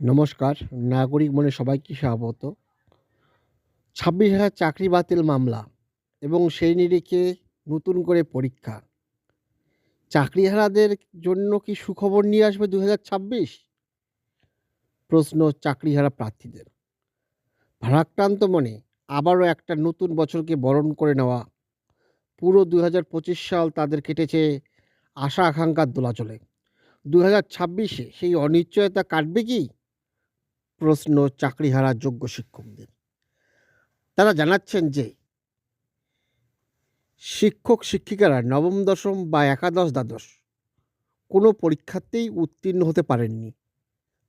নমস্কার, নাগরিক মনে সবাইকে স্বাগত। ছাব্বিশ হাজার চাকরি বাতিল মামলা এবং সেই নিরিখে নতুন করে পরীক্ষা। চাকরিহারাদের জন্য কি সুখবর নিয়ে আসবে দু হাজার ছাব্বিশ? প্রশ্ন চাকরিহারা প্রার্থীদের। ভারাক্রান্ত মনে আবারও একটা নতুন বছরকে বরণ করে নেওয়া। পুরো দু হাজার পঁচিশ সাল তাদের কেটেছে আশা আকাঙ্ক্ষার দোলাচলে। দু হাজার ছাব্বিশে সেই অনিশ্চয়তা কাটবে কি? প্রশ্ন চাকরিহারা যোগ্য শিক্ষকদের। তারা জানাচ্ছেন যে, শিক্ষক শিক্ষিকারা নবম, দশম বা একাদশ, দ্বাদশ কোনো পরীক্ষাতেই উত্তীর্ণ হতে পারেননি।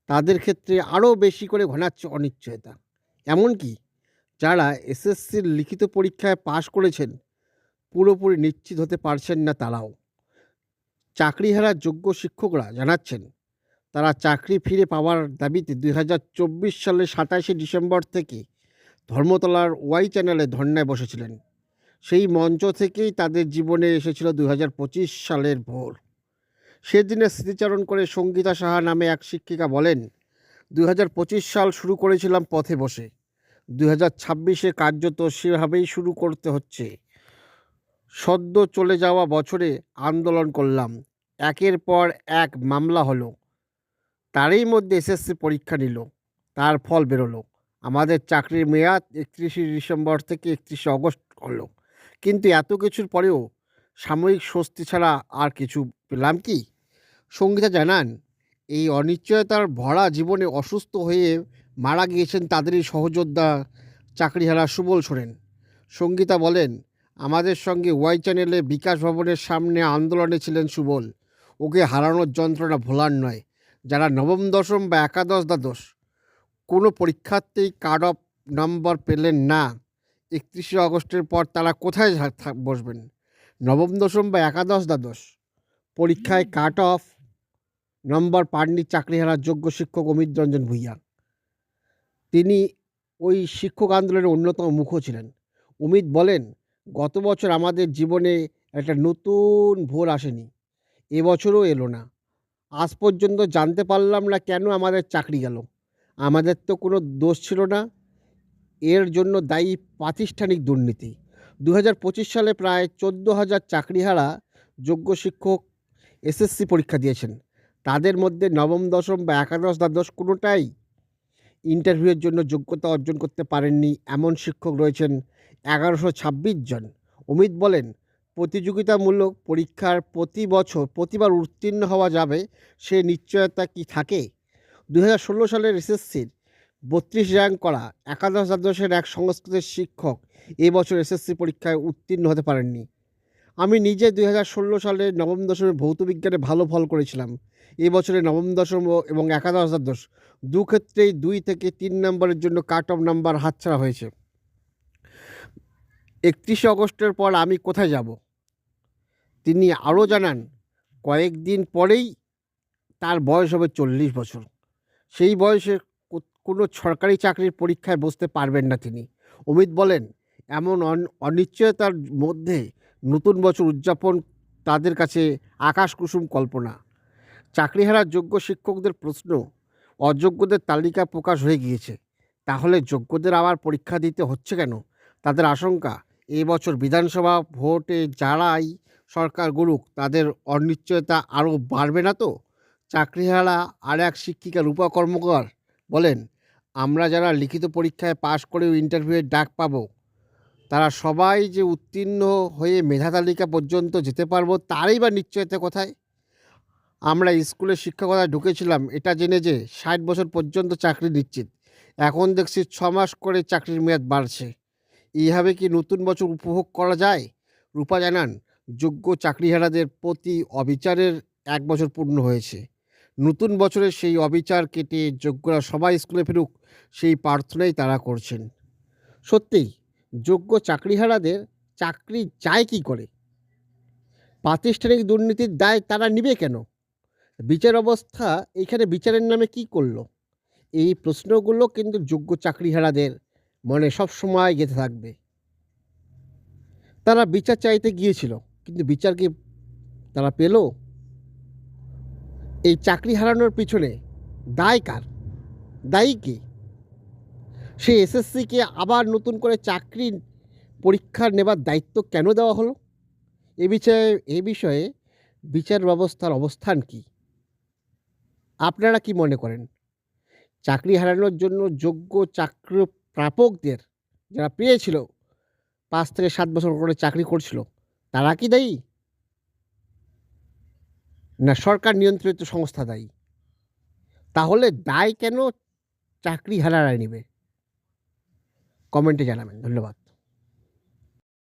তাদের ক্ষেত্রে আরও বেশি করে ঘনাচ্ছে অনিশ্চয়তা। এমনকি যারা এসএসসির লিখিত পরীক্ষায় পাশ করেছেন, পুরোপুরি নিশ্চিত হতে পারছেন না তারাও। চাকরিহারা যোগ্য শিক্ষকরা জানাচ্ছেন তারা চাকরি ফিরে পাওয়ার দাবিতে দুই হাজার চব্বিশ সালের সাতাশে ডিসেম্বর থেকে ধর্মতলার ওয়াই চ্যানেলে ধর্নায় বসেছিলেন। সেই মঞ্চ থেকেই তাদের জীবনে এসেছিল দুই হাজার পঁচিশ সালের ভোর। সেদিনে স্মৃতিচারণ করে সঙ্গীতা সাহা নামে এক শিক্ষিকা বলেন, দুই হাজার পঁচিশ সাল শুরু করেছিলাম পথে বসে। দুই হাজার ছাব্বিশে কার্যত সেভাবেই শুরু করতে হচ্ছে। সদ্য চলে যাওয়া বছরে আন্দোলন করলাম। একের পর এক মামলা হলো। তারই মধ্যে এসএসসি পরীক্ষা নিল। তার ফল বেরোলো। আমাদের চাকরির মেয়াদ একত্রিশে ডিসেম্বর থেকে একত্রিশে অগস্ট হলো কিন্তু এত কিছুর পরেও সাময়িক স্বস্তি ছাড়া আর কিছু পেলাম কি? সঙ্গীতা জানান, এই অনিশ্চয়তার ভরা জীবনে অসুস্থ হয়ে মারা গিয়েছেন তাদেরই সহযোদ্ধা চাকরিহারা সুবল সোরেন। সঙ্গীতা বলেন, আমাদের সঙ্গে ওয়াই চ্যানেলে বিকাশ ভবনের সামনে আন্দোলনে ছিলেন সুবল। ওকে হারানোর যন্ত্রণা ভোলার নয়। যারা নবম, দশম বা একাদশ দ্বাদশ, কোনো পরীক্ষার্থেই কার্ড অফ নম্বর পেলেন না। একত্রিশে আগস্টের পর তারা কোথায় বসবেন? নবম, দশম বা একাদশ দ্বাদশ, পরীক্ষায় কাট অফ নম্বর পাননি চাকরিহারার যোগ্য শিক্ষক অমিত রঞ্জন ভূঁইয়া। তিনি ওই শিক্ষক আন্দোলনের অন্যতম মুখ ছিলেন। অমিত বলেন, গত বছর আমাদের জীবনে একটা নতুন ভোর আসেনি। এবছরও এলো না। আজ পর্যন্ত জানতে পারলাম না কেন আমাদের চাকরি গেল। আমাদের তো কোনো দোষ ছিল না। এর জন্য দায়ী প্রাতিষ্ঠানিক দুর্নীতি। দু হাজার পঁচিশ সালে প্রায় চোদ্দ হাজার চাকরিহারা যোগ্য শিক্ষক এসএসসি পরীক্ষা দিয়েছেন। তাদের মধ্যে নবম, দশম বা একাদশ দ্বাদশ কোনোটাই ইন্টারভিউয়ের জন্য যোগ্যতা অর্জন করতে পারেননি এমন শিক্ষক রয়েছেন এগারোশো ছাব্বিশ জন। অমিত বলেন প্রতিযোগিতামূলক পরীক্ষার প্রতি বছর প্রতিবার উত্তীর্ণ হওয়া যাবে, সে নিশ্চয়তা কি থাকে? দু হাজার ষোলো সালের এসএসসির বত্রিশ র্যাঙ্ক করা একাদশ দ্বাদশের এক সংস্কৃতের শিক্ষক এবছর এসএসসি পরীক্ষায় উত্তীর্ণ হতে পারেননি। আমি নিজে দুই হাজার ষোলো সালে নবম দশমে ভৌত বিজ্ঞানে ভালো ফল করেছিলাম। এবছরে নবম দশম এবং একাদশ দ্বাদশ দু ক্ষেত্রেই দুই থেকে তিন নম্বরের জন্য কাট অফ নাম্বার হাতছাড়া হয়েছে। একত্রিশে আগস্টের পর আমি কোথায় যাব? তিনি আরও জানান কয়েকদিন পরেই তার বয়স হবে চল্লিশ বছর। সেই বয়সে কোনো সরকারি চাকরির পরীক্ষায় বসতে পারবেন না তিনি। অমিত বলেন, এমন অন- অনিশ্চয়তার মধ্যে নতুন বছর উদযাপন তাদের কাছে আকাশ কুসুম কল্পনা। চাকরি চাকরিহারার যোগ্য শিক্ষকদের প্রশ্ন, অযোগ্যদের তালিকা প্রকাশ হয়ে গিয়েছে। তাহলে যোগ্যদের আবার পরীক্ষা দিতে হচ্ছে কেন? তাদের আশঙ্কা এবছর বিধানসভা ভোটে যারাই সরকার গড়ুক, তাদের অনিশ্চয়তা আরও বাড়বে না তো? চাকরিহারা আর এক শিক্ষিকা রূপা কর্মকার বলেন, আমরা যারা লিখিত পরীক্ষায় পাশ করেও ইন্টারভিউয়ের ডাক পাবো, তারা সবাই যে উত্তীর্ণ হয়ে মেধা তালিকা পর্যন্ত যেতে পারব তারই বা নিশ্চয়তা কোথায়? আমরা স্কুলে শিক্ষকতায় ঢুকেছিলাম, এটা জেনে যে ষাট বছর পর্যন্ত চাকরি নিশ্চিত, এখন দেখছি ছ মাস করে চাকরির মেয়াদ বাড়ছে। এইভাবে কি নতুন বছর উপভোগ করা যায়? রূপা জানান যোগ্য চাকরিহারাদের প্রতি অবিচারের এক বছর পূর্ণ হয়েছে। নতুন বছরের সেই অবিচার কেটে যোগ্যরা সবাই স্কুলে ফিরুক, সেই প্রার্থনাই তারা করছেন। সত্যিই, যোগ্য চাকরিহারাদের চাকরি যায় কি করে? প্রাতিষ্ঠানিক দুর্নীতির দায় তারা নিবে কেন? বিচার অবস্থা এখানে বিচারের নামে কি করল? এই প্রশ্নগুলো কিন্তু যোগ্য চাকরিহারাদের মনে সবসময় গেঁথে থাকবে। তারা বিচার চাইতে গিয়েছিল। কিন্তু বিচার কি তারা পেল? এই চাকরি হারানোর পিছনে দায় কার? দায়ী কে? সে এসএসসিকে আবার নতুন করে চাকরি পরীক্ষা নেবার দায়িত্ব কেন দেওয়া হলো? এ বিষয়ে এ বিষয়ে বিচার ব্যবস্থার অবস্থান কি? আপনারা কি মনে করেন? চাকরি হারানোর জন্য যোগ্য চাকরি প্রাপকদের যারা পেয়েছিল, পাঁচ থেকে সাত বছর করে চাকরি করছিল তারা কি দায়ী? না, সরকার নিয়ন্ত্রিত সংস্থা দায়ী। তাহলে দায় কেন চাকরি হারারা নেবে? কমেন্টে জানাবেন, ধন্যবাদ।